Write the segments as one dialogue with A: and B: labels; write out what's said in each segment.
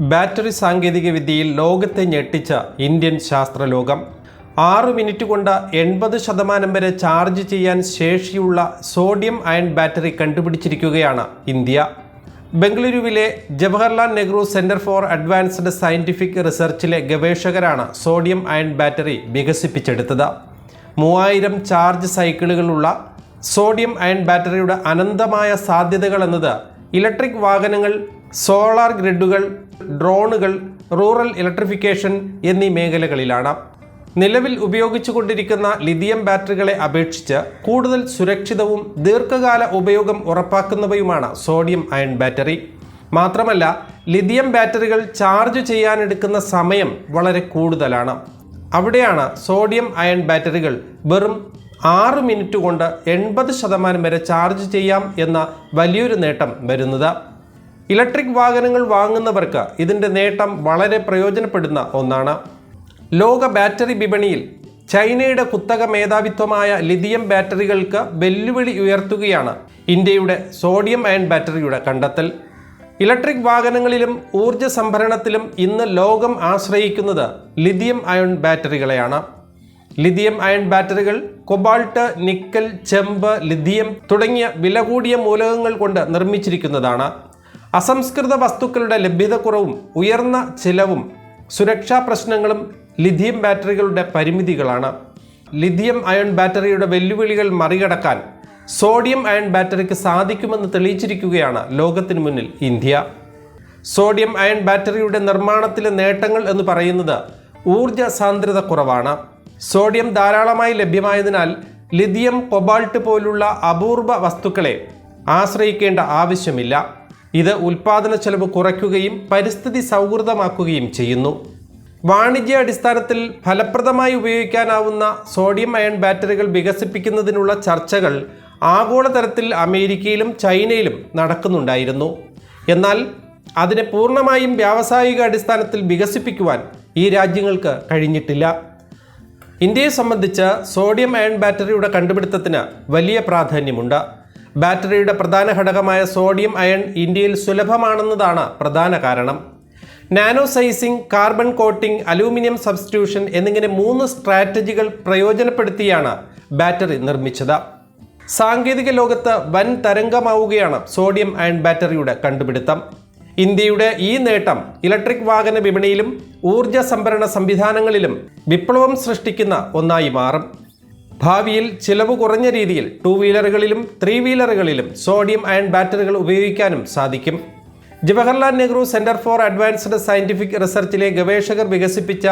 A: Battery സാങ്കേതികവിദ്യയിൽ ലോകത്തെ ഞെട്ടിച്ച ഇന്ത്യൻ ശാസ്ത്രലോകം. ആറ് മിനിറ്റ് കൊണ്ട് എൺപത് ശതമാനം വരെ ചാർജ് ചെയ്യാൻ ശേഷിയുള്ള സോഡിയം അയൺ ബാറ്ററി കണ്ടുപിടിച്ചിരിക്കുകയാണ് ഇന്ത്യ. ബംഗളൂരുവിലെ Jawaharlal Nehru centre for advanced scientific റിസർച്ചിലെ ഗവേഷകരാണ് സോഡിയം അയൺ ബാറ്ററി വികസിപ്പിച്ചെടുത്തത്. മൂവായിരം ചാർജ് സൈക്കിളുകളുള്ള സോഡിയം അയൺ ബാറ്ററിയുടെ അനന്തമായ സാധ്യതകൾ എന്നത് ഇലക്ട്രിക് വാഹനങ്ങൾ സോളാർ ഗ്രിഡുകൾ ഡ്രോണുകൾ റൂറൽ ഇലക്ട്രിഫിക്കേഷൻ എന്നീ മേഖലകളിലാണ്. നിലവിൽ ഉപയോഗിച്ചുകൊണ്ടിരിക്കുന്ന ലിഥിയം ബാറ്ററികളെ അപേക്ഷിച്ച് കൂടുതൽ സുരക്ഷിതവും ദീർഘകാല ഉപയോഗം ഉറപ്പാക്കുന്നവയുമാണ് സോഡിയം അയൺ ബാറ്ററി. മാത്രമല്ല ലിഥിയം ബാറ്ററികൾ ചാർജ് ചെയ്യാനെടുക്കുന്ന സമയം വളരെ കൂടുതലാണ്. അവിടെയാണ് സോഡിയം അയൺ ബാറ്ററികൾ വെറും ആറ് മിനിറ്റ് കൊണ്ട് എൺപത് ശതമാനം വരെ ചാർജ് ചെയ്യാം എന്ന വലിയൊരു നേട്ടം വരുന്നത്. ഇലക്ട്രിക് വാഹനങ്ങൾ വാങ്ങുന്നവർക്ക് ഇതിന്റെ നേട്ടം വളരെ പ്രയോജനപ്പെടുന്ന ഒന്നാണ്. ലോക ബാറ്ററി വിപണിയിൽ ചൈനയുടെ കുത്തക മേധാവിത്വമായ ലിഥിയം ബാറ്ററികൾക്ക് വെല്ലുവിളി ഉയർത്തുകയാണ് ഇന്ത്യയുടെ സോഡിയം അയൺ ബാറ്ററിയുടെ കണ്ടെത്തൽ. ഇലക്ട്രിക് വാഹനങ്ങളിലും ഊർജ സംഭരണത്തിലും ഇന്ന് ലോകം ആശ്രയിക്കുന്നത് ലിഥിയം അയൺ ബാറ്ററികളെയാണ്. ലിഥിയം അയൺ ബാറ്ററികൾ കൊബാൾട്ട് നിക്കൽ ചെമ്പ് ലിഥിയം തുടങ്ങിയ വില കൂടിയ മൂലകങ്ങൾ കൊണ്ട് നിർമ്മിച്ചിരിക്കുന്നതാണ്. അസംസ്കൃത വസ്തുക്കളുടെ ലഭ്യതക്കുറവും ഉയർന്ന ചിലവും സുരക്ഷാ പ്രശ്നങ്ങളും ലിഥിയം ബാറ്ററികളുടെ പരിമിതികളാണ്. ലിഥിയം അയൺ ബാറ്ററിയുടെ വെല്ലുവിളികൾ മറികടക്കാൻ സോഡിയം അയൺ ബാറ്ററിക്ക് സാധിക്കുമെന്ന് തെളിയിച്ചിരിക്കുകയാണ് ലോകത്തിന് മുന്നിൽ ഇന്ത്യ. സോഡിയം അയൺ ബാറ്ററിയുടെ നിർമ്മാണത്തിലെ നേട്ടങ്ങൾ എന്ന് പറയുന്നത് ഊർജ സാന്ദ്രത കുറവാണ്. സോഡിയം ധാരാളമായി ലഭ്യമായതിനാൽ ലിഥിയം കൊബാൾട്ട് പോലുള്ള അപൂർവ വസ്തുക്കളെ ആശ്രയിക്കേണ്ട ആവശ്യമില്ല. ഇത് ഉൽപാദന ചെലവ് കുറയ്ക്കുകയും പരിസ്ഥിതി സൗഹൃദമാക്കുകയും ചെയ്യുന്നു. വാണിജ്യ അടിസ്ഥാനത്തിൽ ഫലപ്രദമായി ഉപയോഗിക്കാനാവുന്ന സോഡിയം അയൺ ബാറ്ററികൾ വികസിപ്പിക്കുന്നതിനുള്ള ചർച്ചകൾ ആഗോളതലത്തിൽ അമേരിക്കയിലും ചൈനയിലും നടക്കുന്നുണ്ടായിരുന്നു. എന്നാൽ അതിനെ പൂർണമായും വ്യാവസായിക അടിസ്ഥാനത്തിൽ വികസിപ്പിക്കുവാൻ ഈ രാജ്യങ്ങൾക്ക് കഴിഞ്ഞിട്ടില്ല. ഇന്ത്യയെ സംബന്ധിച്ച് സോഡിയം അയൺ ബാറ്ററിയുടെ കണ്ടുപിടുത്തത്തിന് വലിയ പ്രാധാന്യമുണ്ട്. ബാറ്ററിയുടെ പ്രധാന ഘടകമായ സോഡിയം അയൺ ഇന്ത്യയിൽ സുലഭമാണെന്നതാണ് പ്രധാന കാരണം. Nano sizing carbon coating aluminium substitution എന്നിങ്ങനെ മൂന്ന് സ്ട്രാറ്റജികൾ പ്രയോജനപ്പെടുത്തിയാണ് ബാറ്ററി നിർമ്മിച്ചത്. സാങ്കേതിക ലോകത്ത് വൻ തരംഗമാവുകയാണ് സോഡിയം അയൺ ബാറ്ററിയുടെ കണ്ടുപിടുത്തം. ഇന്ത്യയുടെ ഈ നേട്ടം ഇലക്ട്രിക് വാഹന വിപണിയിലും ഊർജ സംഭരണ സംവിധാനങ്ങളിലും വിപ്ലവം സൃഷ്ടിക്കുന്ന ഒന്നായി മാറും. ഭാവിയിൽ ചിലവ് കുറഞ്ഞ രീതിയിൽ ടൂ വീലറുകളിലും ത്രീ വീലറുകളിലും സോഡിയം അയൺ ബാറ്ററികൾ ഉപയോഗിക്കാനും സാധിക്കും. Jawaharlal Nehru centre for advanced scientific റിസർച്ചിലെ ഗവേഷകർ വികസിപ്പിച്ച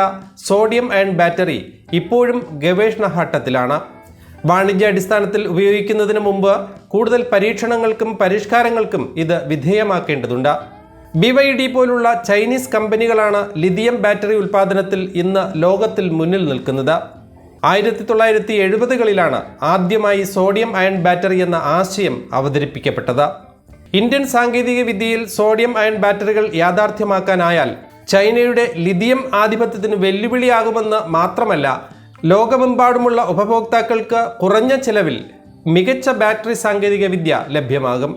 A: സോഡിയം അയൺ ബാറ്ററി ഇപ്പോഴും ഗവേഷണ ഘട്ടത്തിലാണ്. വാണിജ്യാടിസ്ഥാനത്തിൽ ഉപയോഗിക്കുന്നതിന് മുമ്പ് കൂടുതൽ പരീക്ഷണങ്ങൾക്കും പരിഷ്കാരങ്ങൾക്കും ഇത് വിധേയമാക്കേണ്ടതുണ്ട്. ബി വൈ ഡി പോലുള്ള ചൈനീസ് കമ്പനികളാണ് ലിഥിയം ബാറ്ററി ഉൽപ്പാദനത്തിൽ ഇന്ന് ലോകത്തിൽ മുന്നിൽ നിൽക്കുന്നത്. ആയിരത്തി തൊള്ളായിരത്തി എഴുപതുകളിലാണ് ആദ്യമായി സോഡിയം അയൺ ബാറ്ററി എന്ന ആശയം അവതരിപ്പിക്കപ്പെട്ടത്. ഇന്ത്യൻ സാങ്കേതിക വിദ്യയിൽ സോഡിയം അയൺ ബാറ്ററികൾ യാഥാർത്ഥ്യമാക്കാനായാൽ ചൈനയുടെ ലിഥിയം ആധിപത്യത്തിന് വെല്ലുവിളിയാകുമെന്ന് മാത്രമല്ല ലോകമെമ്പാടുമുള്ള ഉപഭോക്താക്കൾക്ക് കുറഞ്ഞ ചെലവിൽ മികച്ച ബാറ്ററി സാങ്കേതിക വിദ്യ ലഭ്യമാകും.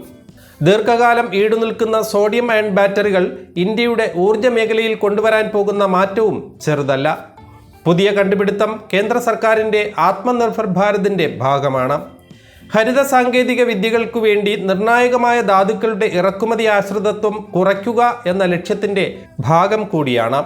A: ദീർഘകാലം ഈടുനിൽക്കുന്ന സോഡിയം അയൺ ബാറ്ററികൾ ഇന്ത്യയുടെ ഊർജ മേഖലയിൽ കൊണ്ടുവരാൻ പോകുന്ന മാറ്റവും ചെറുതല്ല. പുതിയ കണ്ടുപിടുത്തം കേന്ദ്ര സർക്കാരിന്റെ ആത്മനിർഭർ ഭാരതിന്റെ ഭാഗമാണ്. ഹരിത സാങ്കേതിക വിദ്യകൾക്കു വേണ്ടി നിർണായകമായ ധാതുക്കളുടെ ഇറക്കുമതി ആശ്രിതത്വം കുറയ്ക്കുക എന്ന ലക്ഷ്യത്തിന്റെ ഭാഗം കൂടിയാണ്.